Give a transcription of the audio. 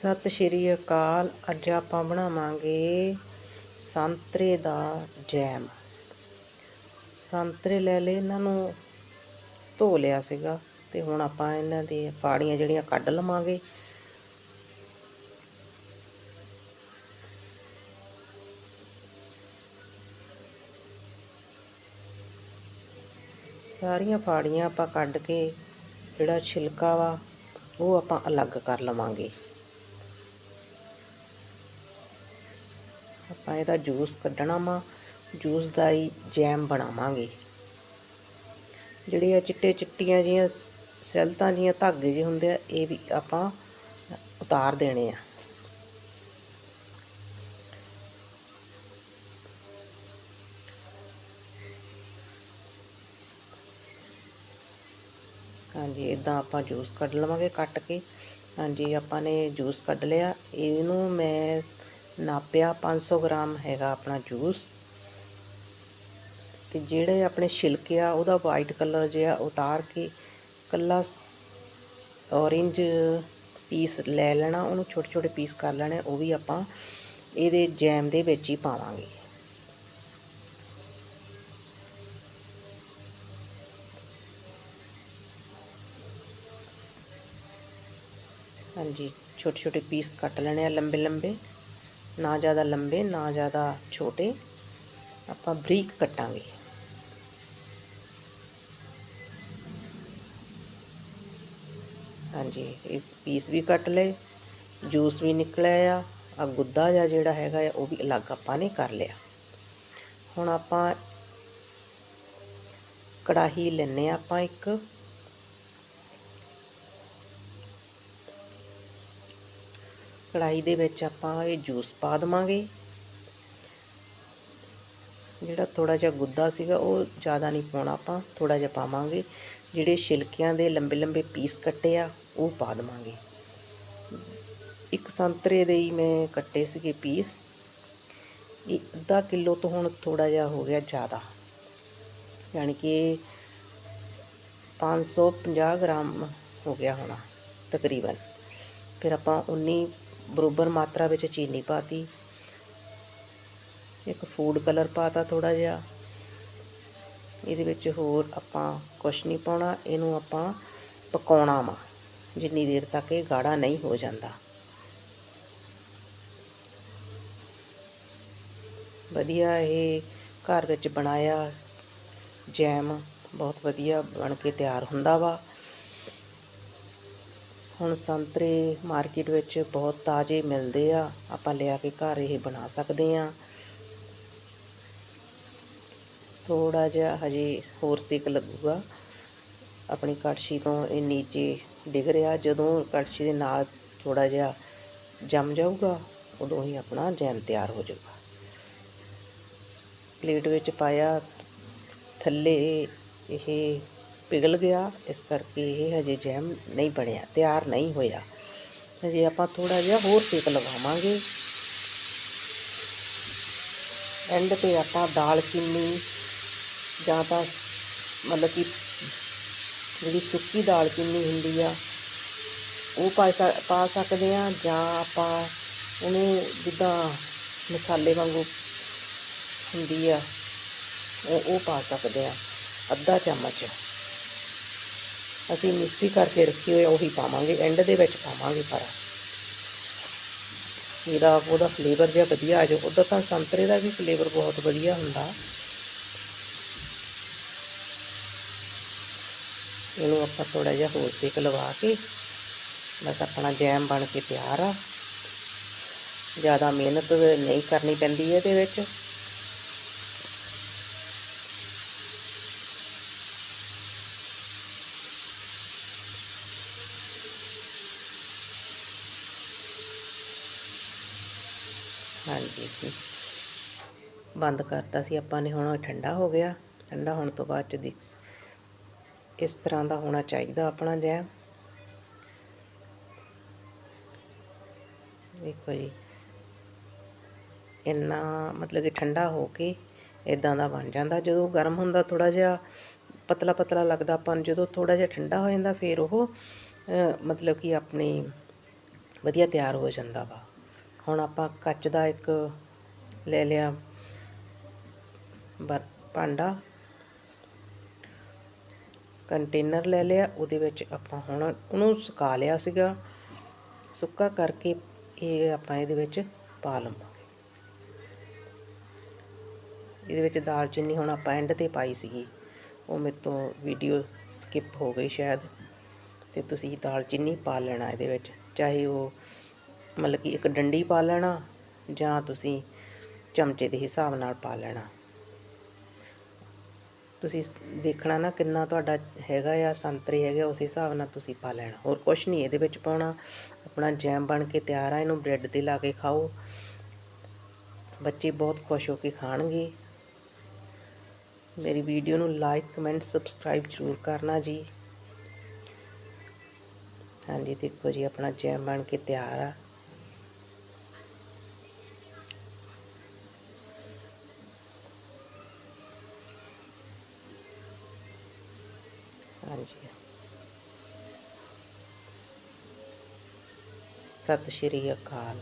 ਸਤਿ ਸ਼੍ਰੀ ਅਕਾਲ। ਅੱਜ ਆਪਾਂ ਬਣਾਵਾਂਗੇ ਸੰਤਰੇ ਦਾ ਜੈਮ। ਸੰਤਰੇ ਲੈ ਲਏ, ਇਹਨਾਂ ਨੂੰ ਧੋ ਲਿਆ ਸੀਗਾ ਤੇ ਹੁਣ ਆਪਾਂ ਇਹਨਾਂ ਦੀ ਫਾੜੀਆਂ ਜਿਹੜੀਆਂ ਕੱਢ ਲਵਾਂਗੇ। ਸਾਰੀਆਂ ਫਾੜੀਆਂ ਆਪਾਂ ਕੱਢ ਕੇ ਜਿਹੜਾ ਛਿਲਕਾ ਵਾ, ਉਹ ਆਪਾਂ ਅਲੱਗ ਕਰ ਲਵਾਂਗੇ। ਆਪਾਂ ਇਹਦਾ ਜੂਸ ਕੱਢਣਾ ਵਾ, ਜੂਸ ਦਾ ਹੀ ਜੈਮ ਬਣਾਵਾਂਗੇ। ਜਿਹੜੇ ਆ ਚਿੱਟੇ ਚਿੱਟੀਆਂ ਜੀਆਂ ਸੈਲਤਾਂ ਜੀਆਂ ਧਾਗੇ ਜਿਹੇ ਹੁੰਦੇ ਆ, ਇਹ ਵੀ ਆਪਾਂ ਉਤਾਰ ਦੇਣੇ ਆ। ਹਾਂਜੀ ਇਦਾਂ ਆਪਾਂ ਜੂਸ ਕੱਢ ਲਵਾਂਗੇ, ਕੱਟ ਕੇ। ਹਾਂਜੀ, ਆਪਾਂ ਨੇ ਜੂਸ ਕੱਢ ਲਿਆ। ਇਹਨੂੰ ਮੈਂ ਨਾਪਿਆ 500 ਗ੍ਰਾਮ ਹੈਗਾ ਆਪਣਾ ਜੂਸ। ਤੇ ਜਿਹੜੇ ਆਪਣੇ ਛਿਲਕੇ ਆ, ਉਹਦਾ ਵਾਈਟ ਕਲਰ ਜਿਹਾ ਉਤਾਰ ਕੇ ਕੱਲਾ ਔਰੇਂਜ ਪੀਸ ਲੈ ਲੈਣਾ, ਉਹਨੂੰ ਛੋਟੇ ਛੋਟੇ ਪੀਸ ਕਰ ਲੈਣੇ, ਉਹ ਵੀ ਆਪਾਂ ਇਹਦੇ ਜੈਮ ਦੇ ਵਿੱਚ ਹੀ ਪਾਵਾਂਗੇ। ਹਾਂਜੀ, ਛੋਟੇ ਛੋਟੇ ਪੀਸ ਕੱਟ ਲੈਣੇ ਆ ਲੰਬੇ ਲੰਬੇ। ਨਾ ਜ਼ਿਆਦਾ ਲੰਬੇ, ਨਾ ਜ਼ਿਆਦਾ ਛੋਟੇ। ਆਪਾਂ ਬਰੀਕ ਕੱਟਾਂਗੇ। ਹਾਂਜੀ, ਇਹ ਪੀਸ ਵੀ ਕੱਟ ਲਏ, ਜੂਸ ਵੀ ਨਿਕਲਿਆ ਆ। ਆ ਗੁੱਦਾ ਜਿਹਾ ਜਿਹੜਾ ਹੈਗਾ ਆ, ਉਹ ਵੀ ਅਲੱਗ ਆਪਾਂ ਨੇ ਕਰ ਲਿਆ। ਹੁਣ ਆਪਾਂ ਕੜਾਹੀ ਲੈਨੇ ਆ ਆਪਾਂ ਇੱਕ। ਕੜਾਈ ਦੇ ਵਿੱਚ ਆਪਾਂ ਇਹ ਜੂਸ ਪਾ ਦਵਾਂਗੇ। ਜਿਹੜਾ ਥੋੜਾ ਜਿਹਾ ਗੁੱਦਾ ਸੀਗਾ, ਉਹ ਜ਼ਿਆਦਾ ਨਹੀਂ ਪਾਉਣਾ ਆਪਾਂ ਥੋੜਾ ਜਿਹਾ ਪਾਵਾਂਗੇ। ਜਿਹੜੇ ਛਿਲਕਿਆਂ ਦੇ ਲੰਬੇ ਲੰਬੇ ਪੀਸ ਕੱਟੇ ਆ, ਉਹ ਪਾ ਦਵਾਂਗੇ। ਇੱਕ ਸੰਤਰੇ ਦੇ ਹੀ ਮੈਂ ਕੱਟੇ ਸੀਗੇ ਪੀਸ। ਇਹ ਅੱਧਾ ਕਿਲੋ ਤੋਂ ਹੁਣ ਥੋੜਾ ਜਿਹਾ ਹੋ ਗਿਆ ਜ਼ਿਆਦਾ। ਯਾਨੀ ਕਿ 550 ਗ੍ਰਾਮ ਹੋ ਗਿਆ ਹੋਣਾ, ਤਕਰੀਬਨ। ਫਿਰ ਆਪਾਂ ਉਨੀ ਬਰੋਬਰ ਮਾਤਰਾ ਵਿੱਚ ਚੀਨੀ ਪਾਤੀ। ਇੱਕ ਫੂਡ ਕਲਰ ਪਾਤਾ ਥੋੜਾ ਜਿਹਾ। ਇਹਦੇ ਵਿੱਚ ਹੋਰ ਆਪਾਂ ਕੁਛ ਨਹੀਂ ਪਾਉਣਾ, ਇਹਨੂੰ ਆਪਾਂ ਪਕਾਉਣਾ ਵਾ। ਜਿੰਨੀ ਦੇਰ ਤੱਕ ਇਹ ਗਾੜਾ ਨਹੀਂ ਹੋ ਜਾਂਦਾ। ਵਧੀਆ ਇਹ ਘਰ ਵਿੱਚ ਬਣਾਇਆ ਜੈਮ ਬਹੁਤ ਵਧੀਆ ਬਣ ਕੇ ਤਿਆਰ ਹੁੰਦਾ ਵਾ। ਹੁਣ ਸੰਤਰੇ ਮਾਰਕੀਟ ਵਿੱਚ ਬਹੁਤ ਤਾਜ਼ੇ ਮਿਲਦੇ ਆ। ਆਪਾਂ ਲਿਆ ਕੇ ਘਰ ਇਹ ਬਣਾ ਸਕਦੇ ਆ। ਥੋੜਾ ਜਿਹਾ ਹਜੇ ਹੋਰ ਸੇਕ ਲੱਗੂਗਾ। ਆਪਣੀ ਕੜਛੀ ਤੋਂ ਇਹ ਨੀਚੇ ਡਿੱਗ ਰਿਹਾ। ਜਦੋਂ ਕੜਛੀ ਦੇ ਨਾਲ ਥੋੜਾ ਜਿਹਾ ਜੰਮ ਜਾਊਗਾ, ਉਦੋਂ ਹੀ ਆਪਣਾ ਜੈਮ ਤਿਆਰ ਹੋ ਜਾਊਗਾ। ਪਲੇਟ ਵਿੱਚ ਪਾਇਆ ਥੱਲੇ ਇਹ ਪਿਘਲ ਗਿਆ ਇਸ ਕਰਕੇ ਇਹ ਹਜੇ ਜੈਮ ਨਹੀਂ ਬਣਿਆ ਤਿਆਰ ਨਹੀਂ ਹੋਇਆ ਹਜੇ ਆਪਾਂ ਥੋੜਾ ਜਿਹਾ ਹੋਰ ਸੇਕ ਲਗਾਵਾਂਗੇ ਐਂਡ ਤੇ ਆਪਾਂ ਦਾਲ ਚੀਨੀ ਜਾਂ ਤਾਂ ਮਤਲਬ ਕਿ ਜਿਹੜੀ ਸੁੱਕੀ ਦਾਲ ਚੀਨੀ ਹੁੰਦੀ ਆ ਉਹ ਪਾ ਪਾ ਸਕਦੇ ਆ ਜਾਂ ਆਪਾਂ ਉਹਨੂੰ ਜਿੱਦਾਂ ਮਸਾਲੇ ਵਾਂਗੂ ਹੁੰਦੀ ਆ ਉਹ ਉਹ ਪਾ ਸਕਦੇ ਆ ਅੱਧਾ ਚਮਚ ਅਸੀਂ ਮਿਕਸੀ ਕਰਕੇ ਰੱਖੀ ਹੋਈ ਉਹੀ ਪਾਵਾਂਗੇ ਐਂਡ ਦੇ ਵਿੱਚ ਪਾਵਾਂਗੇ ਪਰ ਇਹਦਾ ਉਹਦਾ ਫਲੇਵਰ ਜਿਹਾ ਵਧੀਆ ਆ ਜਾਓ। ਉਦੋਂ ਤਾਂ ਸੰਤਰੇ ਦਾ ਵੀ ਫਲੇਵਰ ਬਹੁਤ ਵਧੀਆ ਹੁੰਦਾ। ਇਹਨੂੰ ਆਪਾਂ ਥੋੜਾ ਜਿਹਾ ਹੋਰ ਸੇਕ ਲਵਾ ਕੇ, ਬਸ ਆਪਣਾ ਜੈਮ ਬਣ ਕੇ ਤਿਆਰ ਆ। ਜ਼ਿਆਦਾ ਮਿਹਨਤ ਨਹੀਂ ਕਰਨੀ ਪੈਂਦੀ ਇਹਦੇ ਵਿੱਚ। ਹਾਂਜੀ ਬੰਦ ਕਰਤਾ ਸੀ, ਆਪਾਂ ਨੇ ਹੁਣ ਠੰਡਾ ਹੋ ਗਿਆ। ਠੰਡਾ ਹੋਣ ਤੋਂ ਬਾਅਦ ਚ ਦੀ ਇਸ ਤਰ੍ਹਾਂ ਦਾ ਹੋਣਾ ਚਾਹੀਦਾ ਆਪਣਾ ਜੈਮ। ਦੇਖੋ ਜੀ, ਇੰਨਾ ਮਤਲਬ ਕਿ ਠੰਡਾ ਹੋ ਕੇ ਇਦਾਂ ਦਾ ਬਣ ਜਾਂਦਾ। ਜਦੋਂ ਗਰਮ ਹੁੰਦਾ ਥੋੜਾ ਜਿਹਾ ਪਤਲਾ ਪਤਲਾ ਲੱਗਦਾ, ਆਪਾਂ ਨੂੰ ਜਦੋਂ ਥੋੜਾ ਜਿਹਾ ਠੰਡਾ ਹੋ ਜਾਂਦਾ, ਫਿਰ ਉਹ ਮਤਲਬ ਕਿ ਆਪਣੀ ਵਧੀਆ ਤਿਆਰ ਹੋ ਜਾਂਦਾ ਵਾ। ਹੁਣ ਆਪਾਂ ਕੱਚ ਦਾ ਇੱਕ ਲੈ ਲਿਆ ਬਰ, ਭਾਂਡਾ। ਕੰਟੇਨਰ ਲੈ ਲਿਆ, ਉਹਦੇ ਵਿੱਚ ਆਪਾਂ ਹੁਣ ਉਹਨੂੰ ਸੁਕਾ ਲਿਆ ਸੀਗਾ। ਸੁੱਕਾ ਕਰਕੇ ਇਹ ਆਪਾਂ ਇਹਦੇ ਵਿੱਚ ਪਾ ਲਵਾਂਗੇ। ਇਹਦੇ ਵਿੱਚ ਦਾਲਚੀਨੀ ਹੁਣ ਆਪਾਂ ਐਂਡ ਤੇ ਪਾਈ ਸੀਗੀ। ਉਹ ਮੇਰੇ ਤੋਂ ਵੀਡੀਓ ਸਕਿਪ ਹੋ ਗਈ ਸ਼ਾਇਦ। ਤੇ ਤੁਸੀਂ ਦਾਲਚੀਨੀ ਪਾ ਲੈਣਾ ਇਹਦੇ ਵਿੱਚ, ਚਾਹੇ ਉਹ ਮਤਲਬ ਕਿ ਇੱਕ ਡੰਡੀ ਪਾ ਲੈਣਾ ਜਾਂ ਤੁਸੀਂ ਚਮਚੇ ਦੇ ਹਿਸਾਬ ਨਾਲ ਪਾ ਲੈਣਾ। ਤੁਸੀਂ ਦੇਖਣਾ ਨਾ ਕਿੰਨਾ ਤੁਹਾਡਾ ਹੈਗਾ ਆ, ਸੰਤਰੇ ਹੈਗੇ ਉਸ ਹਿਸਾਬ ਨਾਲ ਤੁਸੀਂ ਪਾ ਲੈਣਾ। ਹੋਰ ਕੁਝ ਨਹੀਂ, ਇਹਦੇ ਵਿੱਚ ਪਾਉਣਾ। ਆਪਣਾ ਜੈਮ ਬਣ ਕੇ ਤਿਆਰ ਆ, ਇਹਨੂੰ ਬ੍ਰੈਡ ਤੇ ਲਾ ਕੇ ਖਾਓ। ਬੱਚੇ ਬਹੁਤ ਖੁਸ਼ ਹੋ ਕੇ ਖਾਣਗੇ। ਮੇਰੀ ਵੀਡੀਓ ਨੂੰ ਲਾਈਕ ਕਮੈਂਟ ਸਬਸਕ੍ਰਾਈਬ ਜ਼ਰੂਰ ਕਰਨਾ ਜੀ। ਹਾਂਜੀ, ਦੇਖੋ ਜੀ, ਆਪਣਾ ਜੈਮ ਬਣ ਕੇ ਤਿਆਰ ਆ। ਹਾਂਜੀ ਸਤਿ ਸ਼੍ਰੀ ਅਕਾਲ